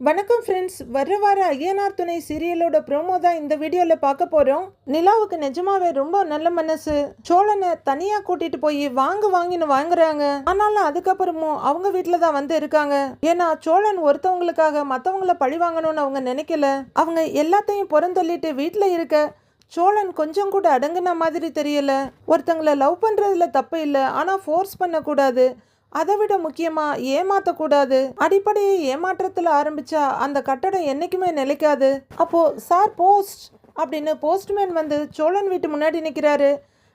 வணக்கம் ஃப்ரெண்ட்ஸ் வர்ற வார ஐயனார் துணை சீரியலோட ப்ரோமோ தான் இந்த வீடியோவில் பார்க்க போகிறோம் நிலாவுக்கு நிஜமாவே ரொம்ப நல்ல மனசு. சோழனை தனியாக கூட்டிட்டு போய் வாங்க வாங்கின்னு வாங்குறாங்க. ஆனாலும் அதுக்கப்புறமும் அவங்க வீட்டில் தான் வந்து இருக்காங்க. ஏன்னா சோழன் ஒருத்தவங்களுக்காக மற்றவங்கள பழி வாங்கணும்னு அவங்க நினைக்கல. அவங்க எல்லாத்தையும் புறந்தள்ளிட்டு வீட்டில் இருக்க சோழன் கொஞ்சம் கூட அடங்குன மாதிரி தெரியல. ஒருத்தங்களை லவ் பண்ணுறதுல தப்பு இல்லை. ஆனால் ஃபோர்ஸ் பண்ணக்கூடாது. அதை விட முக்கியமா ஏமாத்தக்கூடாது. அடிப்படையை ஏமாற்றத்தில் ஆரம்பிச்சா அந்த கட்டடம் என்னைக்குமே நிலைக்காது. அப்போ சார் போஸ்ட் அப்படின்னு போஸ்ட்மேன் வந்து சோழன் வீட்டு முன்னாடி நிற்கிறாரு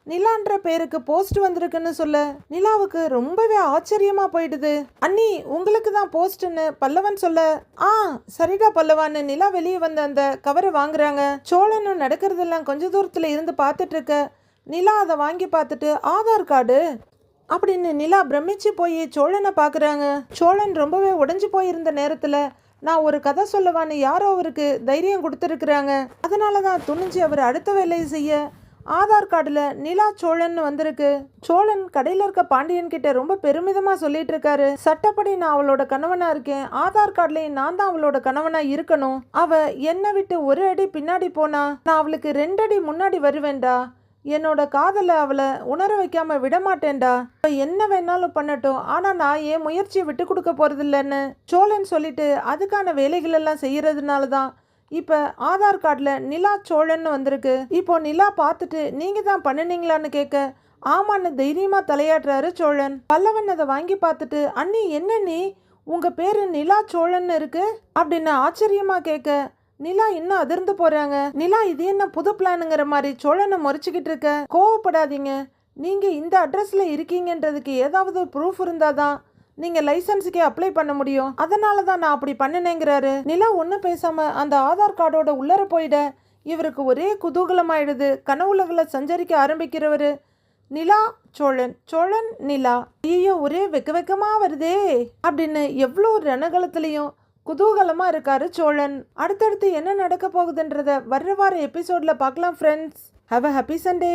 நிலான்ற பேருக்கு போஸ்ட் வந்திருக்குன்னு சொல்ல நிலாவுக்கு ரொம்பவே ஆச்சரியமா போயிடுது. அண்ணி உங்களுக்கு தான் போஸ்ட்னு பல்லவன் சொல்ல ஆ சரிடா பல்லவான்னு நிலா வெளியே வந்து அந்த கவரை வாங்குறாங்க. சோழனும் நடக்கிறதெல்லாம் கொஞ்ச தூரத்துல இருந்து பார்த்துட்டு இருக்க. நிலா அதை வாங்கி பார்த்துட்டு ஆதார் கார்டு? அப்படின்னு நிலா பிரமிச்சு போய் சோழனை பார்க்குறாங்க சோழன் ரொம்பவே உடஞ்சி போயிருந்த நேரத்தில் நான் ஒரு கதை சொல்லவான்னு யாரோ அவருக்கு தைரியம் கொடுத்துருக்குறாங்க. அதனால தான் துணிஞ்சு அவர் அடுத்த வேலையை செய்ய ஆதார் கார்டில் நிலா சோழன் வந்திருக்கு. சோழன் கடையில் இருக்க பாண்டியன் கிட்ட ரொம்ப பெருமிதமாக சொல்லிட்டு இருக்காரு. சட்டப்படி நான் அவளோட கணவனா இருக்கேன். ஆதார் கார்டுலயும் நான் தான் அவளோட கணவனா இருக்கணும். அவ என்னை விட்டு ஒரு அடி பின்னாடி போனா நான் அவளுக்கு ரெண்டு அடி முன்னாடி வருவேன்டா. என்னோட காதலை அவளை உணர வைக்காம விட மாட்டேன்டா என்ன வேணாலும் பண்ணட்டும். ஆனால் நான் என் முயற்சியை விட்டு கொடுக்க போறதில்லன்னு சோழன் சொல்லிட்டு அதுக்கான வேலைகளெல்லாம் செய்கிறதுனால தான் இப்போ ஆதார் கார்டில் நிலா சோழன்னு வந்திருக்கு. இப்போ நிலா பார்த்துட்டு நீங்கள் தான் பண்ணினீங்களான்னு கேட்க ஆமான்னு தைரியமாக தலையாடுறாரு சோழன். பல்லவன் அதை வாங்கி பார்த்துட்டு அண்ணி என்ன நீ உங்கள் பேர் நிலா சோழன் இருக்கு? அப்படின்னு ஆச்சரியமாக கேட்க நிலா இன்னும் அதிர்ந்து போறாங்க. நிலா இது என்ன புது பிளானுங்கிற மாதிரி சோழனை முறைச்சிக்கிட்டு இருக்க? கோவப்படாதீங்க. நீங்க இந்த அட்ரஸ்ல இருக்கீங்கன்றதுக்கு ஏதாவது ப்ரூஃப் இருந்தாதான் நீங்க லைசன்ஸுக்கே அப்ளை பண்ண முடியும். அதனால தான் நான் அப்படி பண்ணினேங்கிறாரு. நிலா ஒன்றும் பேசாம அந்த ஆதார் கார்டோட உள்ளர போயிட. இவருக்கு ஒரே குதூகலமாயிடுது. கனவுலகளை சஞ்சரிக்க ஆரம்பிக்கிறவர் நிலா சோழன். சோழன் நிலா. ஐயோ ஒரே வெக்க வெக்கமாக வருதே. அப்படின்னு எவ்வளோ ரணகலத்துலேயும் குதூகலமாக இருக்காரு சோழன். அடுத்தடுத்து என்ன நடக்க போகுதுன்றத வர்ற வார எபிசோடில் பார்க்கலாம் friends have a happy Sunday